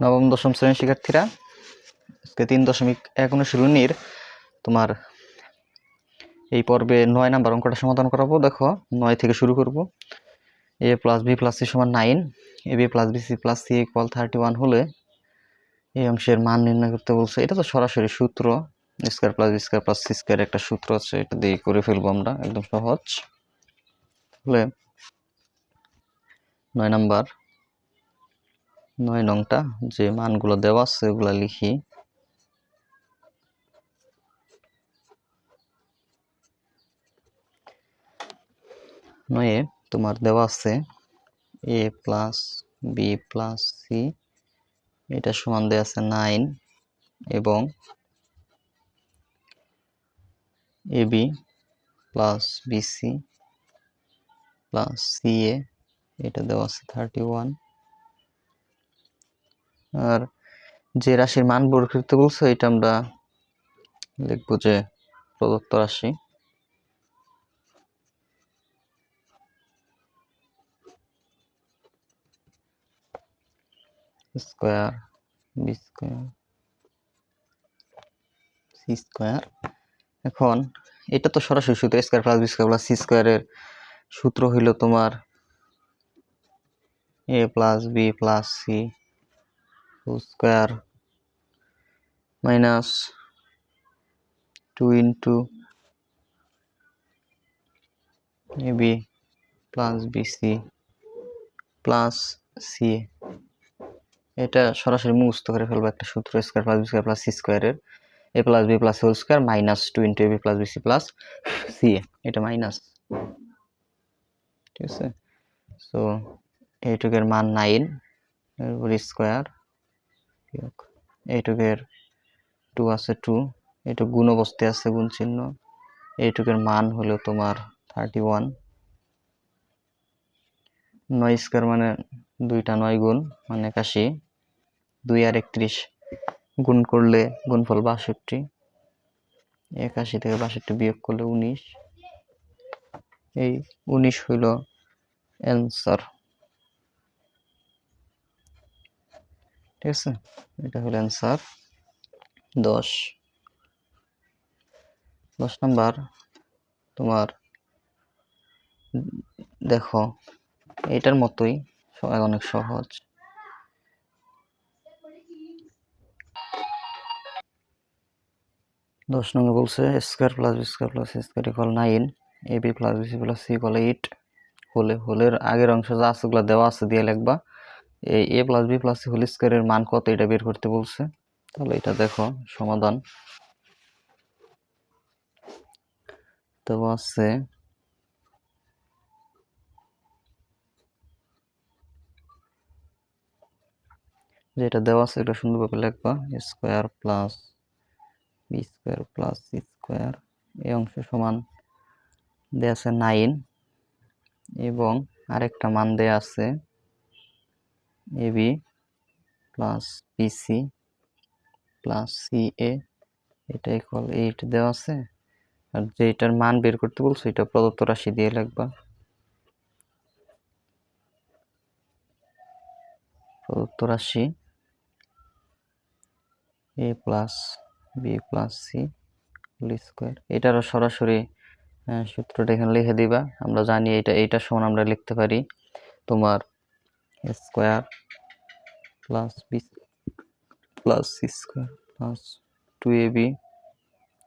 নবম, দশম শ্রেণির শিক্ষার্থীরা, আজকে তিন দশমিক এক অনুশীলনীর তোমার এই পর্বে নয় নাম্বার অঙ্কটা সমাধান করাবো। দেখো, নয় থেকে শুরু করব। A plus B plus C সমান nine A B plus B C plus C equal thirty one হলে এই অংশের মান নির্ণয় করতে বলছে। এটা তো সরাসরি সূত্র square plus B square plus C square একটা সূত্র আছে, এটা দিয়ে করে ফেলব আমরা, একদম সহজ। তাহলে নয় নাম্বার নয় নংটা, যে মানগুলো দেওয়া আছে ওগুলো লিখি। নয়ে তোমার দেওয়া আছে A plus B plus C, এটা সমান দেওয়া আছে নাইন এবং A B plus BC plus C এটা দেওয়া আছে থার্টি ওয়ান। আর যে রাশির মান বের করতে বলছো এটা আমরা লিখব যে প্রদত্ত রাশি। Square, B square, C square. এখন, এটা তো সরাসরি সূত্র, square plus B square plus C স্কোয়ারের সূত্র হইল তোমার A plus B plus C square minus two into A B plus B C plus C এটা সরাসরি মুখস্থ করে ফেলব একটা সূত্র, square plus B square plus C স্কোয়ারের A plus B plus whole square minus two into A B plus B C plus C এটা minus. ঠিক আছে? সো এইটুকের মান নাইন এরপর স্কোয়ার। এইটুকের টু আছে টু এইটুক গুণ অবস্থায় আছে গুণ চিহ্ন। এইটুকের মান হলো তোমার থার্টি ওয়ান নয় স্কোয়ার মানে দুইটা নয় গুণ মানে একাশি। দুই আর একত্রিশ গুণ করলে গুণফল বাষট্টি। একাশি থেকে বাষট্টি বিয়োগ করলে উনিশ। এই উনিশ হইল অ্যান্সার ঠিক আছে? এটা হলো অ্যান্সার দশ। দশ নাম্বার, তোমার, দেখো, এটার মতোই অনেক সহজ। দশ নম্বর বলছে square plus B square plus square equal nine A B plus B C plus C equal eight হলে, হোলের আগের অংশ যা আছে ওগুলো দেওয়া আছে, দিয়ে লিখবা। এই A plus B plus whole স্কোয়ারের মান কত এটা বের করতে বলছে? তাহলে এটা দেখো, সমাধান। দেওয়া আছে যেটা দেওয়া আছে, এটা সুন্দরভাবে লিখবা square plus B square plus C square এই অংশ সমান দেওয়া আছে নাইন এবং আরেকটা মান দেওয়া আছে A B plus BC plus C এ এটা ইকুয়াল এইট দেওয়া আছে। আর যেটার মান বের করতে বলছো, এটা প্রদত্ত রাশি দিয়ে লিখবা। প্রদত্ত রাশি A plus B plus C whole square এটারও সরাসরি সূত্রটা এখানে লিখে দিবা। আমরা জানি এটা এইটার সমান আমরা লিখতে পারি। তোমার square plus B plus C square plus two A B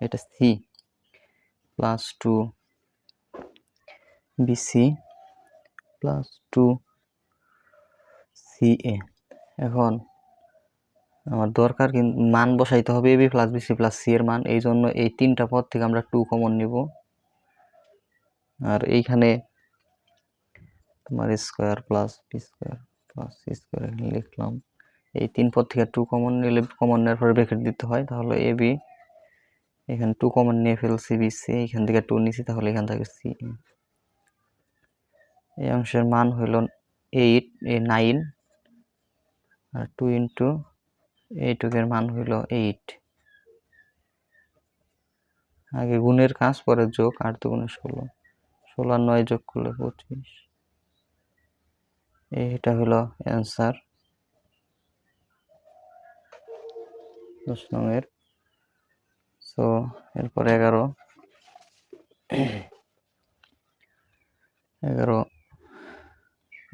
এটা C plus two BC plus two এখন আমার দরকার কিন্তু মান বসাইতে হবে AB plus BC plus C এর মান। এই জন্য এই তিনটা পদ থেকে আমরা টু কমন নিব। আর এইখানে তোমার square plus B square plus C square এখানে লিখলাম। এই তিন পদ থেকে টু কমন নিলে কমন নেওয়ার পরে ব্রেকেট দিতে হয়, তাহলে এ বি এখানে টু কমন নিয়ে ফেলছি বি সি এখান থেকে টু নিছি, তাহলে এখান থেকে সি এই অংশের মান হইল এইট এ নাইন আর টু ইন্টু এইটুকের মান হইল এইট আগে গুণের কাজ, পরে যোগ, আট দুগুণে ষোলো। ষোলো আর নয় যোগ করলে পঁচিশ। এইটা হলো অ্যান্সার দশ নংয়ের সো এরপর এগারো। এগারো।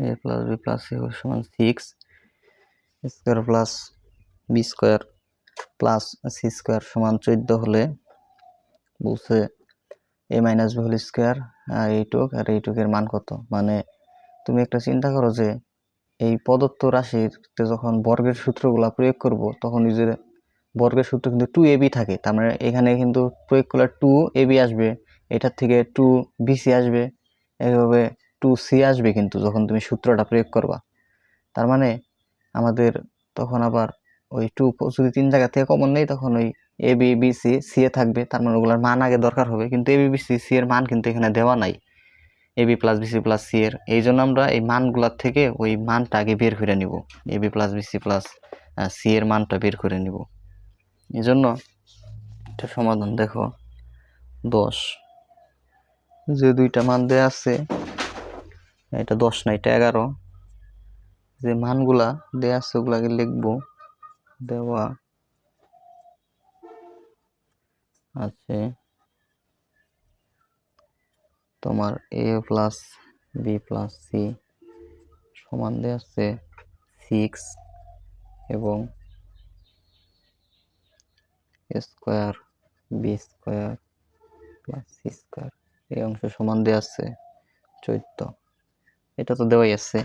A plus B plus C সমান six square plus B square plus C square সমান চোদ্দ হলে বলছে A minus B whole square আর এইটুক আর এইটুকের মান কত? মানে তুমি একটা চিন্তা করো যে, এই প্রদত্ত রাশিতে যখন বর্গের সূত্রগুলো প্রয়োগ করব, তখন নিজের বর্গের সূত্র কিন্তু টু এবি থাকে। তার মানে এখানে কিন্তু প্রয়োগ করলে টু এবি আসবে, এটার থেকে টু বিসি আসবে এইভাবে টু সি আসবে কিন্তু যখন তুমি সূত্রটা প্রয়োগ করবা। তার মানে আমাদের তখন আবার ওই টু যদি তিন জায়গা থেকে কমন নেই, তখন ওই A B B C C A থাকবে। তার মানে ওগুলোর মান আগে দরকার হবে, কিন্তু A B B C C এর মান কিন্তু এখানে দেওয়া নাই। A B plus BC plus C এর। এই জন্য আমরা এই মানগুলোর থেকে ওই মানটা আগে বের করে নিব। A B plus BC plus C এর মানটা বের করে নিব। এই জন্য এটা সমাধান দেখো। দশ। যে দুইটা মান দেয়া আছে, এটা দশ না, এটা এগারো। যে মানগুলা দেয়া আছে ওগুলাকে লিখব। দেওয়া আছে। তোমার A plus B plus C সমান দেওয়া আছে সিক্স এবং square B square plus C square এই অংশ সমান দেওয়া আছে চোদ্দ। এটা তো দেওয়াই আছে।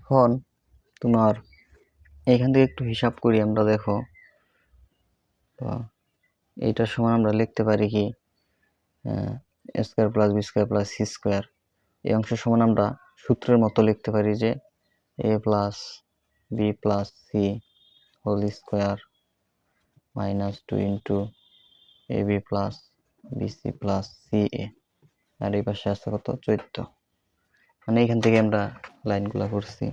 এখন তোমার এখান থেকে একটু হিসাব করি আমরা, দেখো। এইটার সমান আমরা লিখতে পারি কি square plus B square plus C square. এই অংশের সমান আমরা সূত্রের মতো লিখতে পারি যে, A plus B plus C whole square minus two into A B plus BC plus C A. আর এই পাশে আছে কত? চোদ্দ। মানে এখান থেকে আমরা লাইনগুলো করছি।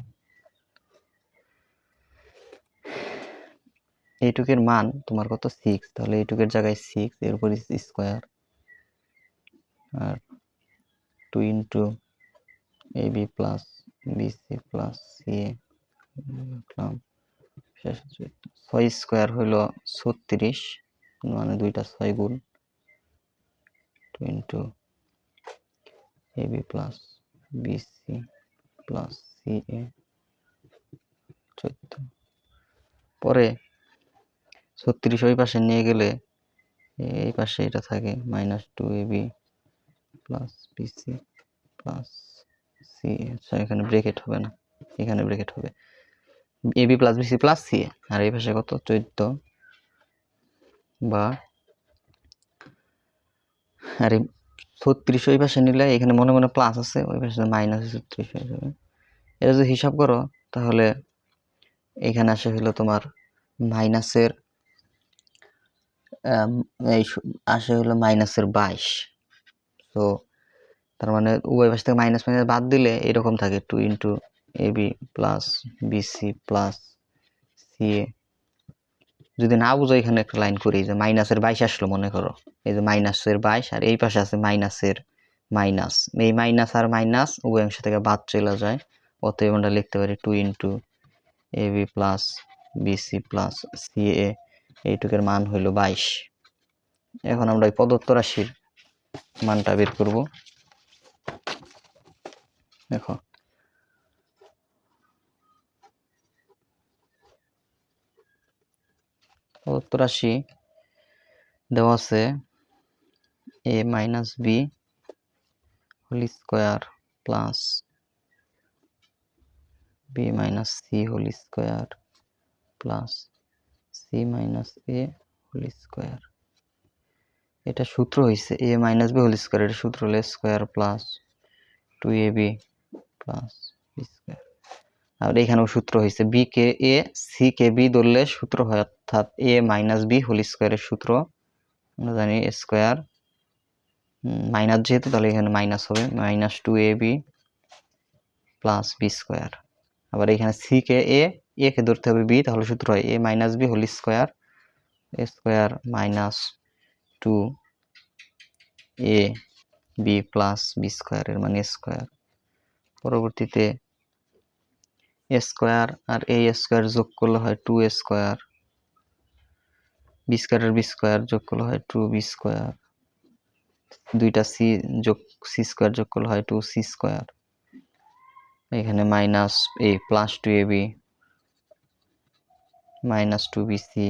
এইটুকের মান তোমার কত? সিক্স তাহলে এইটুকের জায়গায় সিক্স এর উপর square R two into A B plus BC plus C A ছয় স্কোয়ার হইল ছত্রিশ মানে দুইটা ছয় গুণ two into A B plus B BC plus C A চোদ্দ। পরে ছত্রিশ ওই পাশে নিয়ে গেলে এই পাশে এটা থাকে minus two A B plus BC plus C আচ্ছা এখানে ব্রেকেট হবে না, এখানে ব্রেকেট হবে। A B plus BC plus C আর এই পাশে কত? চোদ্দ বা আর এই ছত্রিশ ওই পাশে নিলে এখানে মনে মনে প্লাস আছে, ওই পাশে মাইনাস ছত্রিশ হয়ে যাবে। এটা যদি হিসাব করো, তাহলে এখানে আসে হলো তোমার মাইনাসের এই আসে হলো মাইনাসের বাইশ। তো তার মানে উভয় পাশ থেকে মাইনাস মাইনাস বাদ দিলে এরকম থাকে two into A B plus BC plus C A যদি না বুঝো এখানে একটা লাইন করি যে মাইনাসের বাইশ আসলো, মনে করো। এই যে মাইনাসের বাইশ আর এই পাশে আছে মাইনাসের মাইনাস। এই মাইনাস আর মাইনাস উভয় অংশ থেকে বাদ চলে যায়। অতএব আমরা লিখতে পারি two into A B plus BC plus C A এইটুকের মান হইল বাইশ। এখন আমরা এই প্রদত্ত রাশির মানটা বের করব। দেখো। প্রদত্ত রাশি দেওয়া আছে A minus B whole square plus B minus C whole square plus C minus A whole square. এটা সূত্র হয়েছে A minus B whole square, এটা সূত্র হলো square plus two A B plus square. আর এখানেও সূত্র হয়েছে বি কে এ, সি কে বি ধরলে সূত্র হয়, অর্থাৎ এ মাইনাস বি হোল স্কোয়ারের সূত্র। আমরা জানি স্কোয়ার মাইনাস যেহেতু, তাহলে এখানে মাইনাস হবে, minus two A B plus B square. আবার এখানে সি কে এ এ ধরতে হবে বি তাহলে সূত্র হয় A minus B whole square square minus two A B plus B স্কোয়ারের মানে স্কোয়ার পরবর্তীতে এ স্কোয়ার আর এই স্কোয়ার যোগ করলে হয় টু এ স্কোয়ার বি স্কোয়ারের বি স্কোয়ার যোগ করলে হয় টু বি স্কোয়ার দুইটা সি যোগ সি স্কোয়ার যোগ করলে হয় টু সি স্কোয়ার এখানে minus A plus two A B minus two B C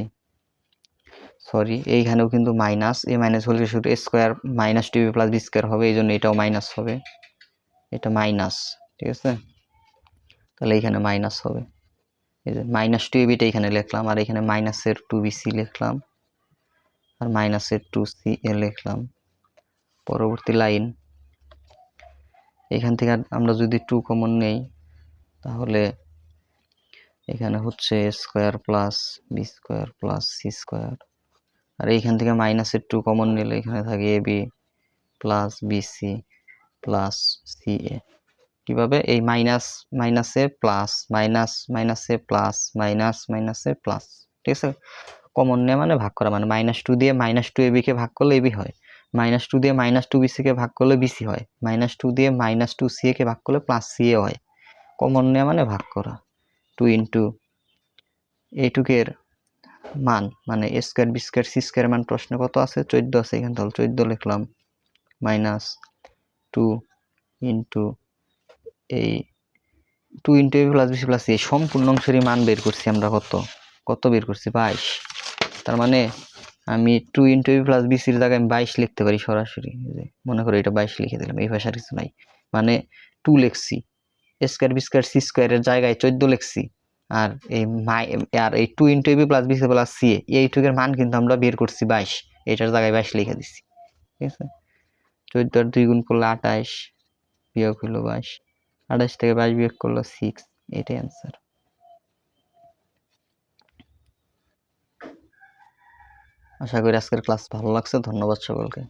sorry এইখানেও কিন্তু মাইনাস এ মাইনাস হলে শুধু square minus two B plus B square হবে এই জন্য এটাও মাইনাস হবে। এটা মাইনাস ঠিক আছে? তাহলে এইখানে মাইনাস হবে। এই যে মাইনাস টু বিটা এখানে লিখলাম, আর এখানে মাইনাসের টু বি সি লিখলাম, আর মাইনাসের টু সি এ লিখলাম। পরবর্তী লাইন এখান থেকে আমরা যদি টু কমন নেই, তাহলে এখানে হচ্ছে square plus B square plus C square. আর এইখান থেকে মাইনাসের টু কমন নিলে এখানে থাকে A B plus BC plus C A কীভাবে? এই মাইনাস মাইনাসে প্লাস মাইনাস মাইনাসে প্লাস মাইনাস মাইনাসে প্লাস ঠিক আছে? কমন নেওয়া মানে ভাগ করা মানে মাইনাস টু দিয়ে মাইনাস টু এবিকে ভাগ করলে এবি হয়। মাইনাস টু দিয়ে মাইনাস টু বিসিকে ভাগ করলে বিসি হয়। মাইনাস টু দিয়ে মাইনাস টু সি একে ভাগ করলে প্লাস সি এ হয়। কমন নেওয়া মানে ভাগ করা। টু ইন্টু এইটুকের মান মানে A square B square C square মান প্রশ্নে কত আছে? চোদ্দ আছে এখানে, তাহলে চোদ্দ লিখলাম মাইনাস টু ইন্টু এই two into A plus BC plus এই সম্পূর্ণ অংশেরই মান বের করছি আমরা কত? কত বের করছি? বাইশ। তার মানে আমি টু ইন্টু এ প্লাস বিসির জায়গায় আমি বাইশ লিখতে পারি সরাসরি মনে করো এটা বাইশ লিখে দিলাম, এই ভাষার কিছু নাই। মানে টু লিখছি। স্কোয়ার বি স্কোয়ার সি স্কোয়ারের জায়গায় চোদ্দ লিখছি। আর এই মাই আর এই two into AB plus BC plus C এইটুকের মান কিন্তু আমরা বের করছি বাইশ। এটার জায়গায় বাইশ লিখে দিছি। ঠিক আছে? চোদ্দ আর দুই গুণ করলে আঠাশ বিয়োগ হলো বাইশ। আঠাইশ থেকে বাইশ বিয়োগ করল সিক্স এটাই অ্যান্সার আশা করি আজকের ক্লাস ভালো লাগছে। ধন্যবাদ সকলকে।